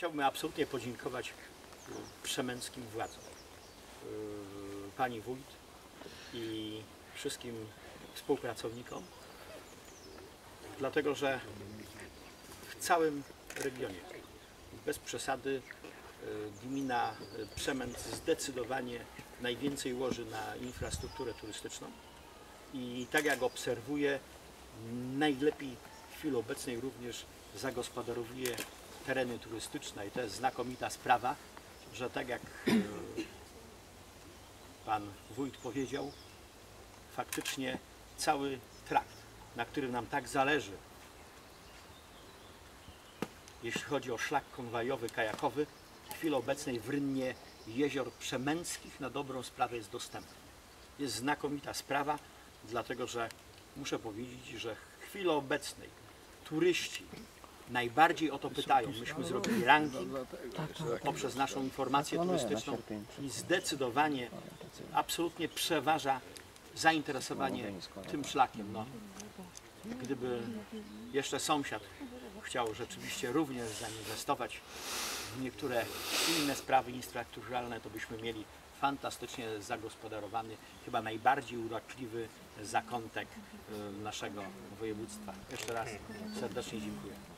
Chciałbym absolutnie podziękować y, przemęckim władzom, y, pani wójt i wszystkim współpracownikom, dlatego że w całym regionie, bez przesady, y, gmina Przemęt zdecydowanie najwięcej łoży na infrastrukturę turystyczną. I tak jak obserwuję, najlepiej w chwili obecnej również zagospodarowuje tereny turystyczne i to jest znakomita sprawa, że tak jak e, pan wójt powiedział, faktycznie cały trakt, na którym nam tak zależy, jeśli chodzi o szlak konwajowy, kajakowy, w chwili obecnej w rynnie jezior przemęckich na dobrą sprawę jest dostępny. Jest znakomita sprawa, dlatego że muszę powiedzieć, że w chwili obecnej turyści najbardziej o to pytają. Myśmy zrobili ranking poprzez naszą informację turystyczną i zdecydowanie absolutnie przeważa zainteresowanie tym szlakiem. No, gdyby jeszcze sąsiad chciał rzeczywiście również zainwestować w niektóre inne sprawy infrastrukturalne, to byśmy mieli fantastycznie zagospodarowany, chyba najbardziej urokliwy zakątek y, naszego województwa. Jeszcze raz serdecznie dziękuję.